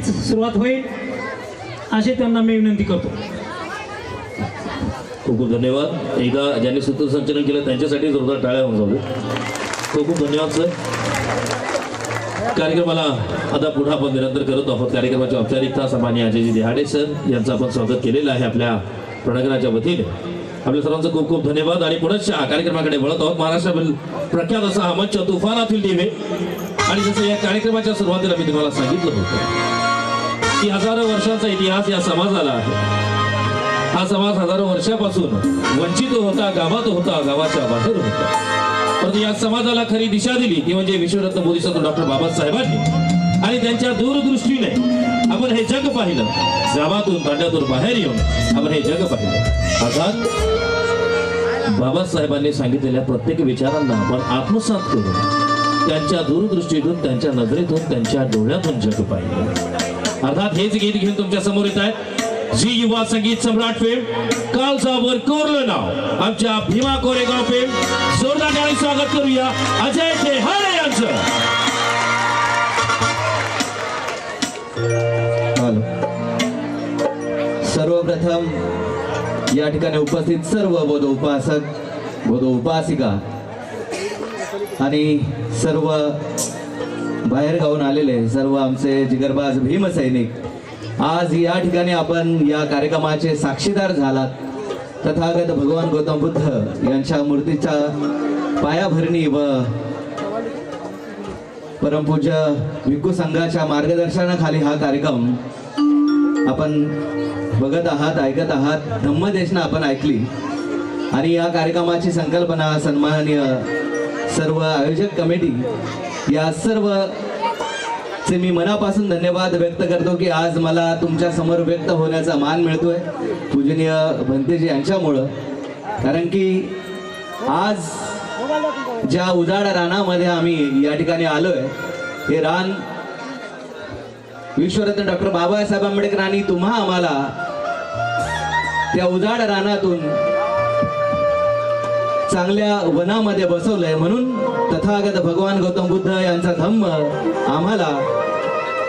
गीतांच्या सुरुवात होईल असे त्यांना मी विनंती करतो. खूप खूप धन्यवाद. एकदा ज्यांनी सूत्रसंचलन केलं त्यांच्यासाठी जोरदार टाळ्या होऊन जाऊ खूप खूप धन्यवाद सर. कार्यक्रमाला आता पुन्हा आपण निरंतर करत आहोत. कार्यक्रमाची औपचारिकता सामान्य अजयजी देहाडे सर यांचं आपण स्वागत केलेलं आहे आपल्या प्रणगराच्या वतीने. आपल्या सर्वांचं खूप खूप धन्यवाद आणि पुढच्या कार्यक्रमाकडे वळत आहोत. महाराष्ट्रातील प्रख्यात असा हा मंच तुफानातील दिवे आणि जसं या कार्यक्रमाच्या सुरुवातीला मी तुम्हाला सांगितलं होतं की हजारो वर्षांचा इतिहास या समाजाला आहे. हा समाज हजारो वर्षापासून वंचित होता गावात होता गावाच्या बाहेर होता. परंतु या समाजाला खरी दिशा दिली ती म्हणजे विश्वरत्न बोधिसत्व डॉक्टर बाबासाहेबांनी. आणि त्यांच्या दूरदृष्टीने आपण हे जग पाहिलं गावातून तांड्यातून बाहेर येऊन आपण हे जग पाहिलं. अर्थात बाबासाहेबांनी सांगितलेल्या प्रत्येक विचारांना आपण आत्मसात करून त्यांच्या दूरदृष्टीतून त्यांच्या नजरेतून त्यांच्या डोळ्यातून जग पाहिलं. अर्थात हेच गीत घेऊन तुमच्यासमोर येत आहे जी युवा संगीत सम्राट फेम कालचा वर कोरलं नाव. आमच्या भीमा कोरेगाव फेम जोरदार टाळी स्वागत करूया. अजय देहाडे यांचं. हॅलो सर्वप्रथम या ठिकाणी उपस्थित सर्व बोध उपासक बोध उपासिका आणि सर्व बाहेर गावून आलेले सर्व आमचे जिगरबाज भीमसैनिक आज या ठिकाणी आपण या कार्यक्रमाचे साक्षीदार झालात. तथागत भगवान गौतम बुद्ध यांच्या मूर्तीच्या पायाभरणी व परमपूज्य भिक्खू संघाच्या मार्गदर्शनाखाली हा कार्यक्रम आपण बघत आहात ऐकत आहात. धम्मदेशना आपण ऐकली. आणि या कार्यक्रमाची संकल्पना सन्माननीय सर्व आयोजक कमिटी या सर्व चे मी मनापासून धन्यवाद व्यक्त करतो की आज मला तुमच्यासमोर व्यक्त होण्याचा मान मिळतोय. पूजनीय भंतेजी यांच्यामुळं. कारण की आज ज्या उजाड रानामध्ये आम्ही या ठिकाणी आलोय हे रान विश्वरत्न डॉक्टर बाबासाहेब आंबेडकरांनी तुम्हा आम्हाला त्या उजाड रानातून चांगल्या वनामध्ये बसवलंय म्हणून तथागत भगवान गौतम बुद्ध यांचा धम्म आम्हाला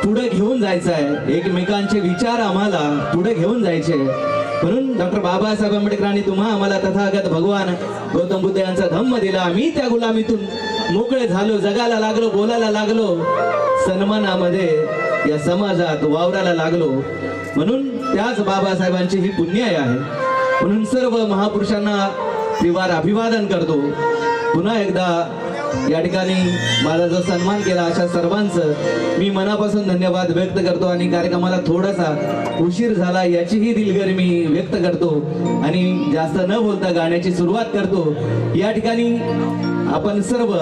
पुढे घेऊन जायचा आहे एकमेकांचे विचार आम्हाला पुढे घेऊन जायचे. म्हणून डॉक्टर बाबासाहेब आंबेडकरांनी तुम्हा आम्हाला तथागत भगवान गौतम बुद्ध यांचा धम्म दिला. आम्ही त्या गुलामीतून मोकळे झालो जगाला लागलो बोलायला लागलो सन्मानामध्ये या समाजात वावरायला लागलो. म्हणून त्याच बाबासाहेबांची ही पुण्याय आहे. म्हणून सर्व महापुरुषांना त्रिवार अभिवादन करतो. पुन्हा एकदा या ठिकाणी माझा जो सन्मान केला अशा सर्वांचं. मी मनापासून धन्यवाद व्यक्त करतो आणि कार्यक्रमाला थोडासा उशीर झाला याचीही दिलगिरी मी व्यक्त करतो. आणि जास्त न बोलता गाण्याची सुरुवात करतो. या ठिकाणी आपण सर्व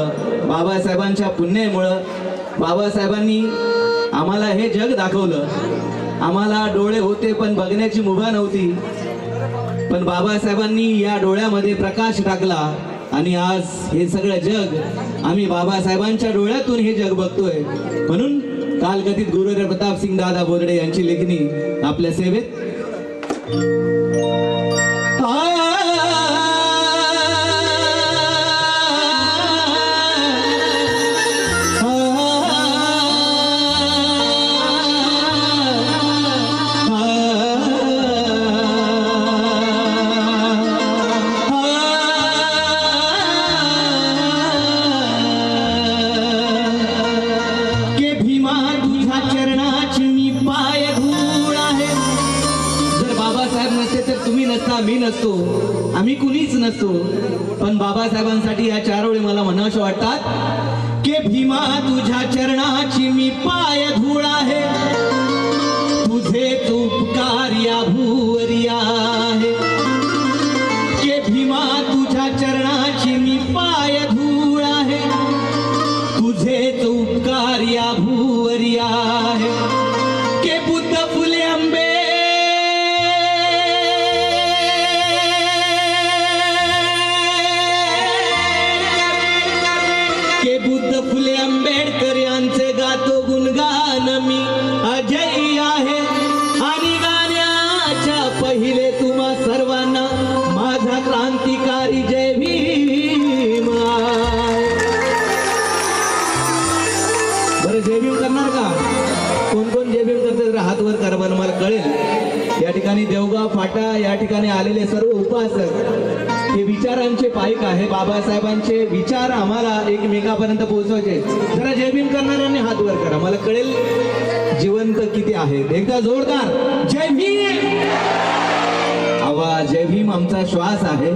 बाबासाहेबांच्या पुण्यामुळं बाबासाहेबांनी आम्हाला हे जग दाखवलं. आम्हाला डोळे होते पण बघण्याची मुभा नव्हती. पण बाबासाहेबांनी या डोळ्यामध्ये प्रकाश टाकला आणि आज हे सगळं जग आम्ही बाबासाहेबांच्या डोळ्यातून हे जग बघतोय. म्हणून कालगतीत गुरुरे प्रताप सिंग दादा बोर्डे यांची लेखणी आपल्या सेवेत. बाबासाहेबांसाठी या चार ओळी मला म्हणावशा वाटतात. के भीमा तुझ्या चरणाची मी पाय धुळा विचारांचे आहे. बाबासाहेबांचे विचार आम्हाला एकमेकापर्यंत पोहोचवायचे जरा जय भीम करणाऱ्यांनी हात वर करा. मला कळेल जिवंत किती आहेत. एकदा जोरदार. जय भीम आवाज जय भीम आमचा श्वास आहे.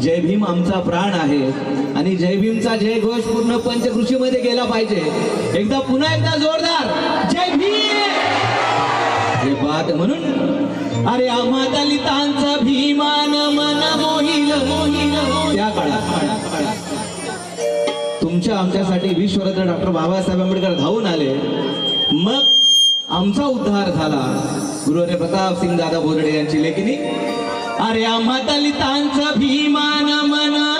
जय भीम आमचा प्राण आहे. आणि जय भीमचा जय घोष पूर्ण पंचकृषीमध्ये गेला पाहिजे. एकदा पुन्हा एकदा जोरदार. जय भीम बात म्हणून अरे आम्हा दलितांचा भीमान मन मोहिल मोहिल. तुमच्या आमच्यासाठी विश्वरत्न डॉक्टर बाबासाहेब आंबेडकर धावून आले. मग आमचा उद्धार झाला. गुरुवारी प्रताप सिंग दादा बोर्डे यांची लेखिनी अरे आम्हा दलितांचं भीमान मन.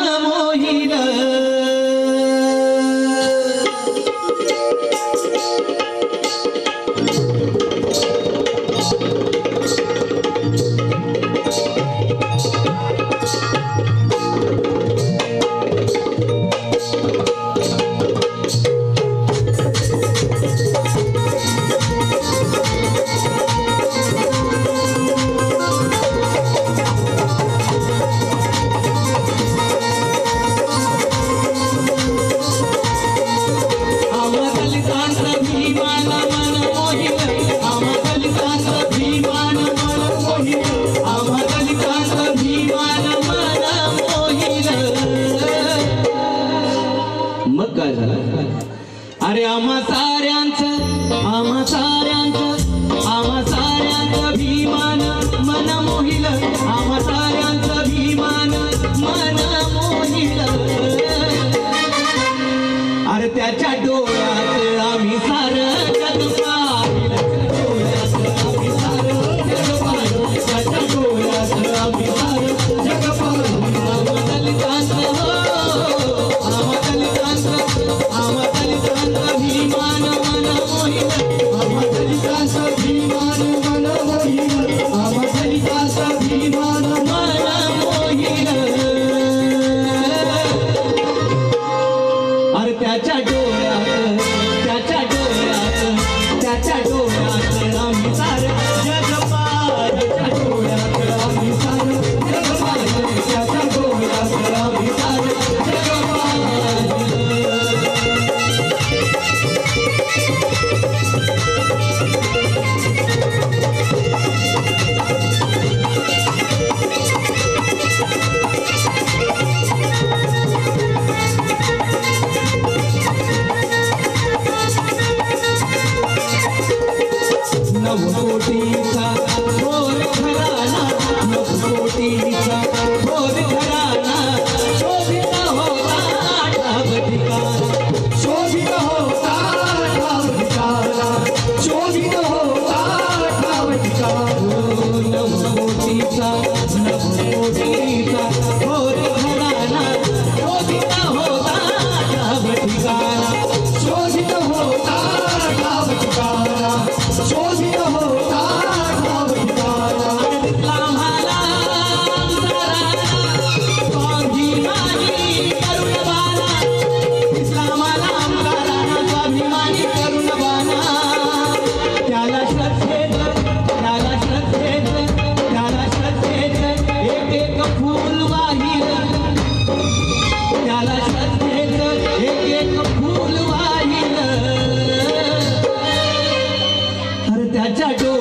अरे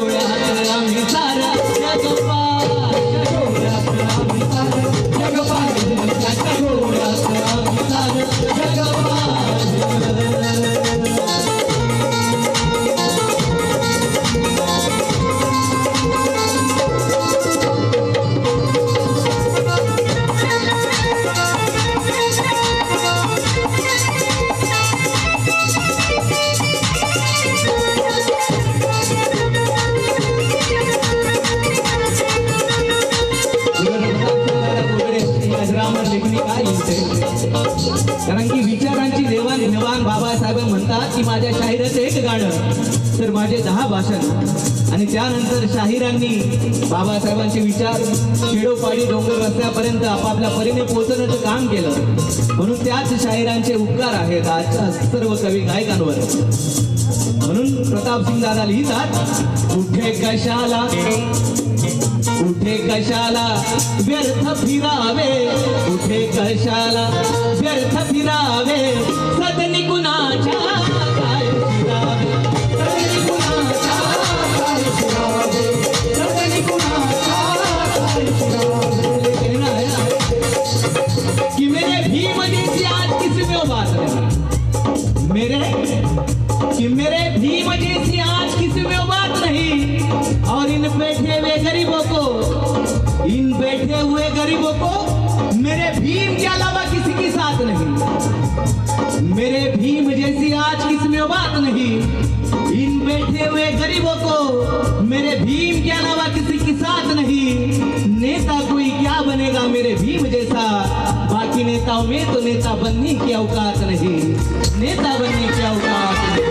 केलं. म्हणून त्याच शाहिरांचे उपकार आहेत आजच्या सर्व कवी गायकांवर. म्हणून प्रताप सिंग दादा लिहितात कुठे कशाला? कुठे कशाला व्यर्थ फिरावे? कुठे कशाला व्यर्थ फिरावे? सदनी कुणाच्या मेरे कि मेरे भीम जैसी आज किसी में बात नहीं। और इन बैठे हुए गरीबों को, इन बैठे हुए गरीबों को मेरे भीम के अलावा किसी के साथ नहीं। मेरे भीम जैसी आज किसी में बात नहीं। इन बैठे हुए गरीबों को मेरे भीम के अलावा किसी के साथ नहीं। नेता कोई क्या बनेगा मेरे भीम जैसा? कि नेता में तो नेता बनने की अवकाश नहीं। नेता बनने की अवकाश नहीं।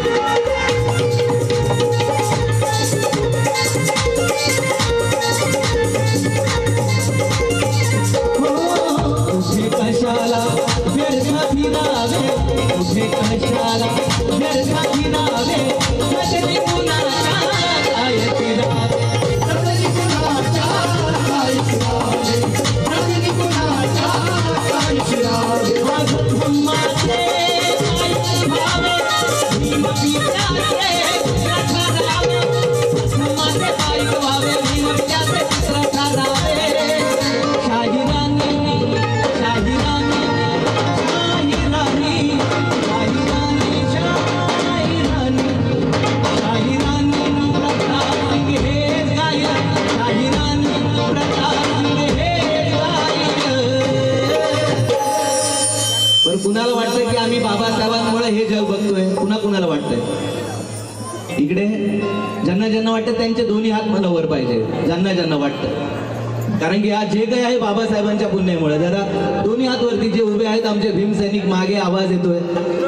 ज्यांना वाटतं त्यांचे दोन्ही हात मला वर पाहिजे ज्यांना ज्यांना वाटतं कारण की आज जे काही आहे बाबासाहेबांच्या पुण्यामुळे जरा दोन्ही हातवरती जे उभे आहेत आमचे भीमसैनिक मागे आवाज येतोय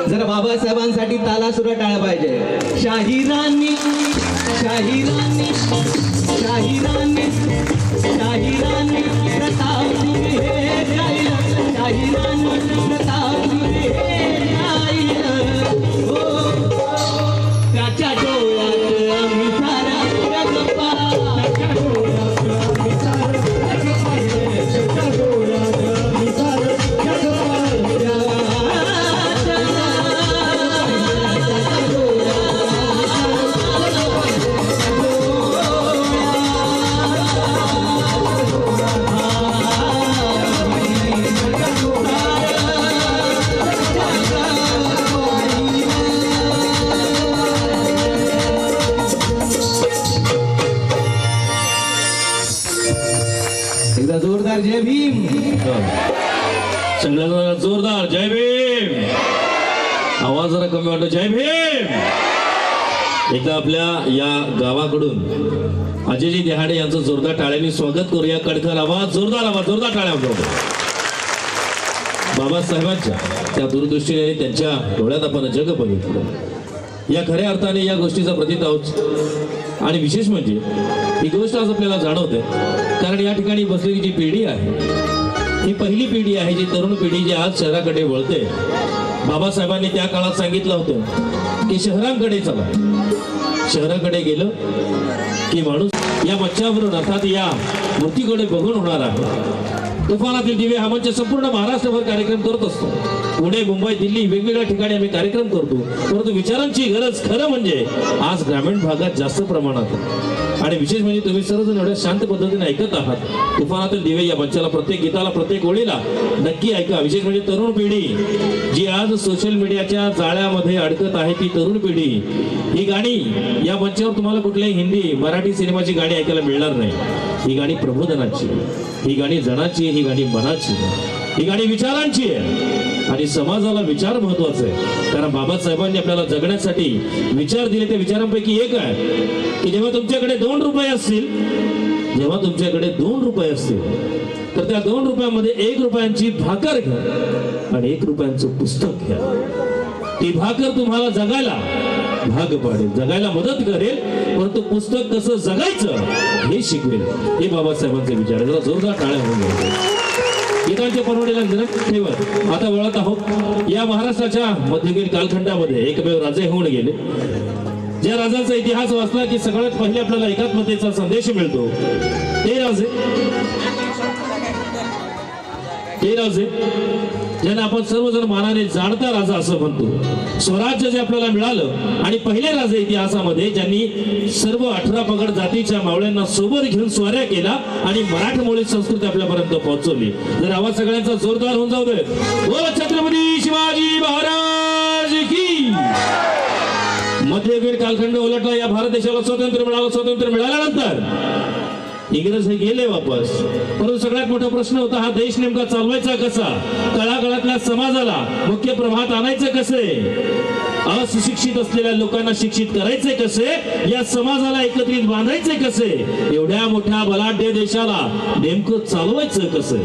जरा बाबासाहेबांसाठी ताला सुद्धा टाळा पाहिजे शाहिरांनी शाहिरांनी शाहिरांनी शाहिरांनी प्रताप शाहिरांनी प्रताप गावाकडून यांचं जोरदार टाळ्यांनी स्वागत करूया. कडकर आवाज जोरदार आवाज जोरदार टाळ्या बाबासाहेबांच्या त्या दूरदृष्टीने त्यांच्या डोळ्यात आपण जग बघितलं. या खऱ्या अर्थाने या गोष्टीचा प्रतीत आहोत. आणि विशेष म्हणजे ही गोष्ट आज आपल्याला जाणवते. कारण या ठिकाणी बसलेली जी पिढी आहे ही पहिली पिढी आहे जी तरुण पिढी जी आज शहराकडे वळते. बाबासाहेबांनी त्या काळात सांगितलं होतं की शहरांकडे चला. शहराकडे गेलं की माणूस या मच्छावरून अर्थात या मूर्तीकडे बघून होणार आहे. तुफानातील दिवे हा मंच संपूर्ण महाराष्ट्रभर कार्यक्रम करत असतो. पुणे मुंबई दिल्ली वेगवेगळ्या ठिकाणी आम्ही कार्यक्रम करतो. परंतु विचारांची गरज खरं म्हणजे आज ग्रामीण भागात जास्त प्रमाणात आणि विशेष म्हणजे तुम्ही सर्वजण एवढ्या शांत पद्धतीने ऐकत आहात. तुफानातील दिवे या मंचाला प्रत्येक गीताला प्रत्येक ओळीला नक्की ऐका. विशेष म्हणजे तरुण पिढी जी आज सोशल मीडियाच्या जाळ्यामध्ये अडकत आहे ती तरुण पिढी. ही गाणी या मंचावर तुम्हाला कुठल्याही हिंदी मराठी सिनेमाची गाणी ऐकायला मिळणार नाही. ही गाणी प्रबोधनाची. ही गाणी जणाची ही गाणी मनाची. ही गाणी विचारांची आहे. आणि समाजाला विचार महत्त्वाचा आहे. कारण बाबासाहेबांनी आपल्याला जगण्यासाठी विचार दिले त्या विचारांपैकी एक आहे की जेव्हा तुमच्याकडे दोन रुपये असतील जेव्हा तुमच्याकडे दोन रुपये असतील तर त्या दोन रुपयामध्ये एक रुपयांची भाकर घ्या आणि एक रुपयांचं पुस्तक घ्या. ती भाकर तुम्हाला जगायला भाग पाडेल जगायला मदत करेल परंतु पुस्तक कसं जगायचं हे शिकवेल. हे बाबासाहेबांचे विचार जरा जोरदार टाळ्या होऊन गेल्या. गीतांच्या परवडीला ठेवत आता वळत आहोत. या महाराष्ट्राच्या मध्ययुगीन कालखंडामध्ये एकमेव राजे होऊन गेले. ज्या राजांचा इतिहास वाचला की सगळ्यात पहिले आपल्याला एकात्मतेचा संदेश मिळतो. ते राजे. ते राजे. ज्यांना आपण सर्वजण मानाने जाणता राजा असं म्हणतो. स्वराज्य जे आपल्याला मिळालं आणि पहिले राजे इतिहासामध्ये ज्यांनी सर्व अठरा पगड जातीच्या मावळ्यांना सोबत घेऊन स्वाऱ्या केला आणि मराठमोळी संस्कृती आपल्यापर्यंत पोहोचवली. जर आवाज सगळ्यांचा जोरदार होऊन जाऊ दे छत्रपती शिवाजी महाराज की! मध्ययुगीन कालखंड उलटला या भारत देशाला स्वातंत्र्य मिळालं स्वातंत्र्य मिळाल्यानंतर इंग्रज हे गेले वापस. परंतु सगळ्यात मोठा प्रश्न होता हा देश नेमका चालवायचा कसा? तळागाळातल्या समाजाला मुख्य प्रभात आणायचं कसे? असुशिक्षित असलेल्या लोकांना शिक्षित करायचे कसे? या समाजाला एकत्रित बांधायचे कसे? एवढ्या मोठ्या बलाढ्य देशाला नेमकं चालवायचं कसं?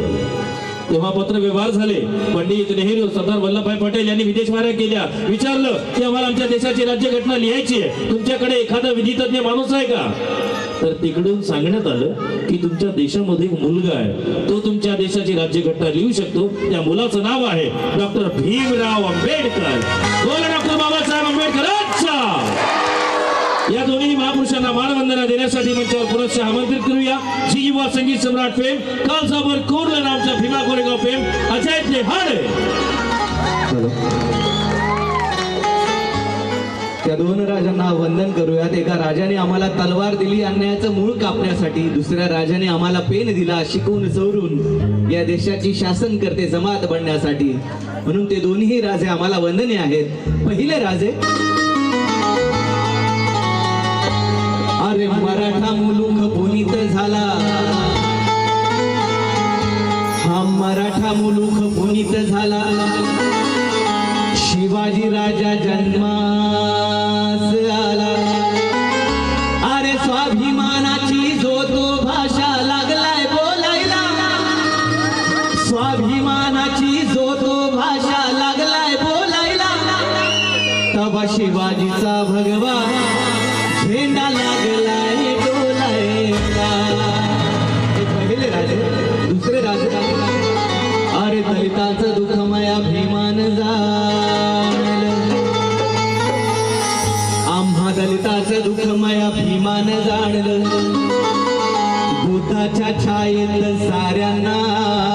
तेव्हा पत्र व्यवहार झाले. पंडित नेहरू सरदार वल्लभभाई पटेल यांनी विदेश माऱ्या केल्या. विचारलं की आम्हाला आमच्या देशाची राज्यघटना लिहायची आहे? तुमच्याकडे एखादा विधितज्ञ माणूस आहे का? तर तिकडून सांगण्यात आलं की तुमच्या देशामध्ये एक मुलगा आहे. तो तुमच्या देशाची राज्यघटना लिहू शकतो. त्या मुलाचं नाव आहे डॉक्टर भीमराव आंबेडकर. डॉक्टर बाबासाहेब आंबेडकर. या दोन्ही महापुरुषांना मानवंदना देण्यासाठी मंचावर पुरस्कार आमंत्रित करूया. जी युवा संगीत सम्राट फेम कालसाबर कोरला नामचा भीमा कोरेगाव फेम अजय देहाडे त्या दोन राजांना वंदन करूयात. एका राजाने आम्हाला तलवार दिली अन्यायाचं मूळ कापण्यासाठी. दुसऱ्या राजाने आम्हाला पेन दिला शिकवून सवरून या देशाची शासन करते जमात बनण्यासाठी. म्हणून ते दोन्ही राजे आम्हाला वंदने आहेत. पहिले राजे अरे मराठा मुलुक पुनीत झाला. हा मराठा मुलुक पुनीत झाला. शिवाजी राजा जन्मा. अभिमान भीमान आम्हा दलिताचं दुःख माया भीमान जाणलं. बुद्धाच्या छायेत साऱ्यांना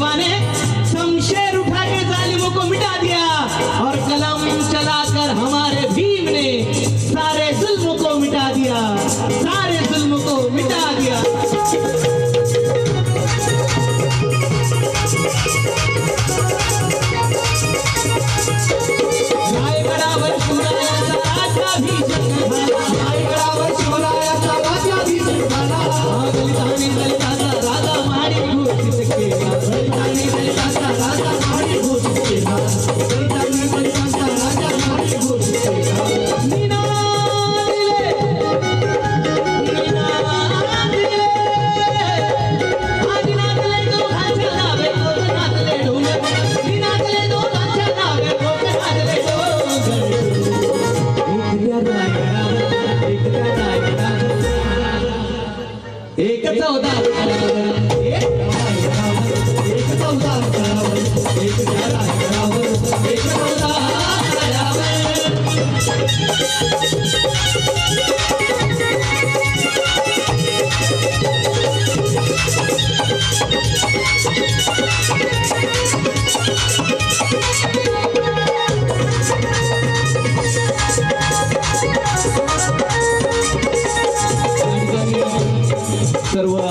छत्रपति ने शमशेर उठा के जालिमों को मिटा दिया और कलम चलाकर हमारे भीम ने सारे जुल्म को मिटा दिया, सारे जुल्म को मिटा दिया राज्याभिषेक झाला. दलितांनी दलितांचा राजा महाडिक सर्व आमच्या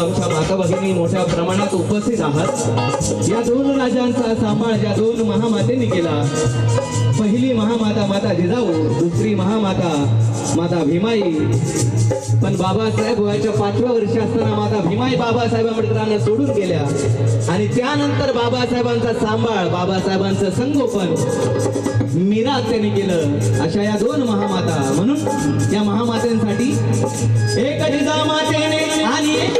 माता भगिनी मोठ्या प्रमाणात उपस्थित आहात. या दोन राजांचा सांभाळ ज्या दोन महामातेने केला. पहिली महामाता माता जिजाऊ दुसरी महामाता माता भीमाई. पण बाबासाहेब वयाच्या पाचव्या वर्षी असताना माता भीमाई बाबासाहेब आंबेडकरांना सोडून गेल्या. आणि त्यानंतर बाबासाहेबांचा सांभाळ बाबासाहेबांचं संगोपन मीरा त्यांनी केलं. अशा या दोन महामाता. म्हणून या महामात्यांसाठी एक जिजामातेने आणि एक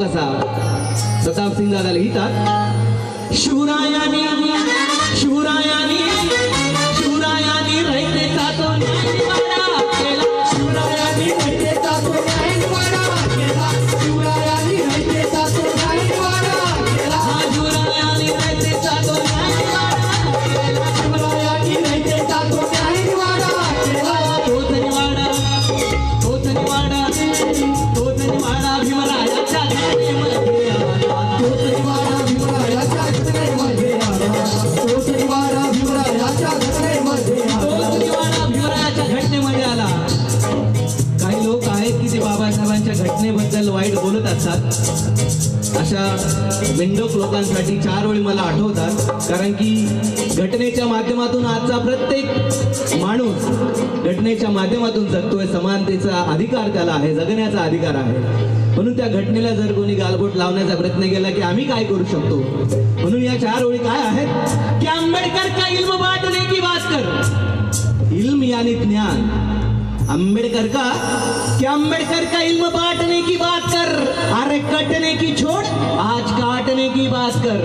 कसा प्रताप सिंग दादा लिहितात शिवरायांनी शिवरायांनी विंडोक लोकांसाठी चार वेळी मला आठवतात कारण की घटनेच्या माध्यमातून आजचा प्रत्येक माणूस घटनेच्या माध्यमातून जगतोय समानतेचा अधिकार त्याला आहे जगण्याचा अधिकार आहे. म्हणून त्या घटनेला जर कोणी गालबोट लावण्याचा प्रयत्न केला की आम्ही काय करू शकतो? म्हणून या चार ओळी काय आहेत? की आंबेडकर का इल्म बाटने की बात कर. इल्म यानी ज्ञान. अंबेडकर का क्या अंबेडकर का इल्म बांटने की बात कर, अरे कटने की छोड़, आज काटने की बात कर।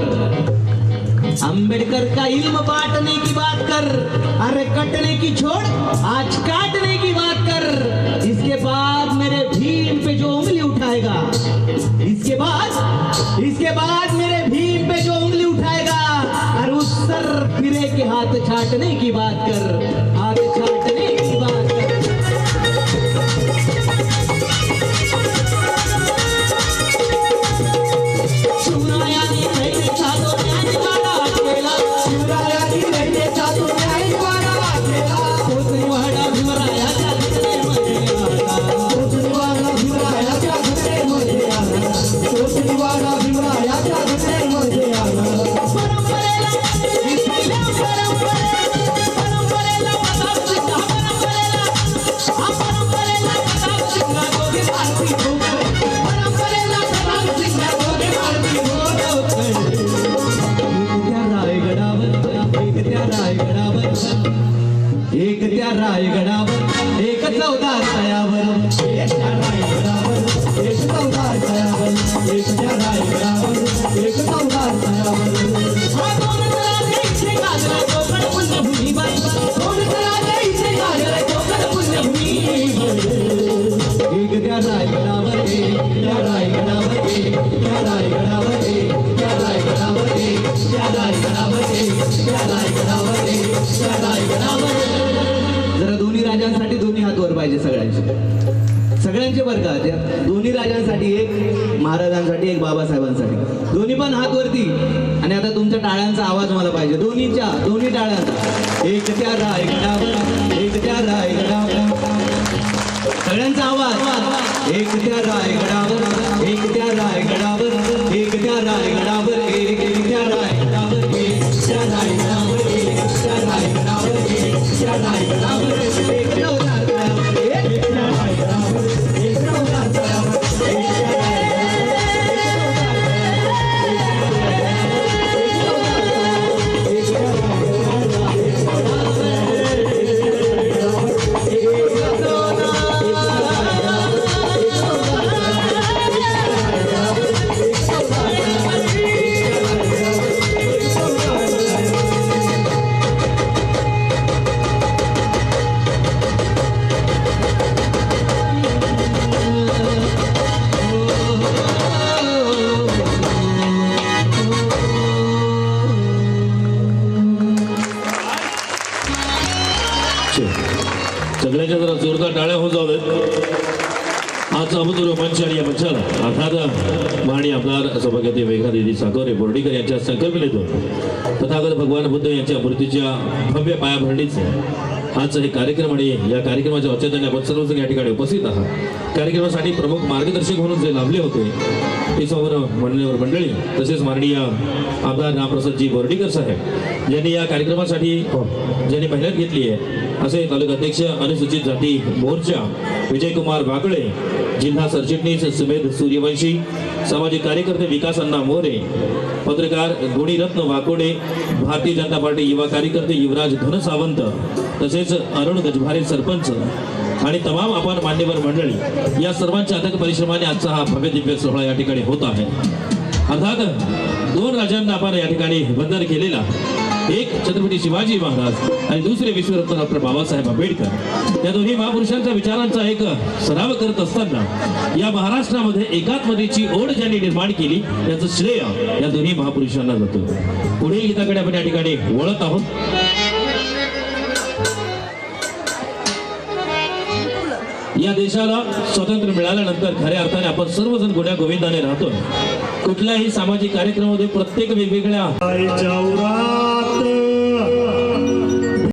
अंबेडकर का इल्म बांटने की बात कर, अरे कटने की छोड़, आज काटने की बात कर। इसके बाद मेरे भीम पे जो उंगली उठाएगा, इसके बाद इसके बाद मेरे भीम पे जो उंगली उठाएगा, और उस सर फिरे के हाथ छाटने की बात कर। जरा दोन्ही राजांसाठी दोन्ही हात वर पाहिजे सगळ्यांचे सगळ्यांचे बरं का दोन्ही राजांसाठी एक महाराजांसाठी एक बाबासाहेबांसाठी दोन्ही पण हात वरती आणि आता तुमच्या टाळ्यांचा आवाज मला पाहिजे दोन्हीच्या दोन्ही टाळ्यांचा एक त्या रायगडावर एक त्या रायगडावर सगळ्यांचा आवाज एक त्या रायगडावर एक त्या रायगडावर एक त्या रायगडावर एक मूर्तीच्या भव्य पायाभरणीचे आजचा हे कार्यक्रम आणि या कार्यक्रमाच्या औचित्याने आपण सर्वजण या ठिकाणी उपस्थित आहात. कार्यक्रमासाठी प्रमुख मार्गदर्शक म्हणून जे लाभले होते ते समोर मंडळीवर मंडळी तसेच माननीय आमदार रामप्रसादजी बोर्डीकर साहेब यांनी या कार्यक्रमासाठी ज्यांनी मेहनत घेतली आहे असे तालुका अध्यक्ष अनुसूचित जाती मोर्चा विजयकुमार वाकळे जिल्हा सरचिटणीस सुमेध सूर्यवंशी सामाजिक कार्यकर्ते विकास अण्णा मोरे पत्रकार गुणीरत्न वाकोडे भारतीय जनता पार्टी युवा कार्यकर्ते युवराज धनसावंत तसेच अरुण गजभारे सरपंच आणि तमाम आपण मान्यवर मंडळी या सर्वांच्या अथक परिश्रमाने आजचा हा भव्य दिव्य सोहळा या ठिकाणी होत आहे. अर्थात दोन राजांना आपण या ठिकाणी बंदर केलेला. एक छत्रपती शिवाजी महाराज आणि दुसरे विश्वरत्न डॉक्टर बाबासाहेब आंबेडकर. या दोन्ही महापुरुषांच्या विचारांचा एक सराव करत असताना या महाराष्ट्रामध्ये एकात्मतेची ओढ ज्यांनी निर्माण केली याचं श्रेय या दोन्ही महापुरुषांना जातो. पुढे गीताकडे आपण या ठिकाणी वळत आहोत. या देशाला स्वातंत्र्य मिळाल्यानंतर खऱ्या अर्थाने आपण सर्वजण गुण्या गोविंदाने राहतो. कुठल्याही सामाजिक कार्यक्रमामध्ये प्रत्येक वेगवेगळ्या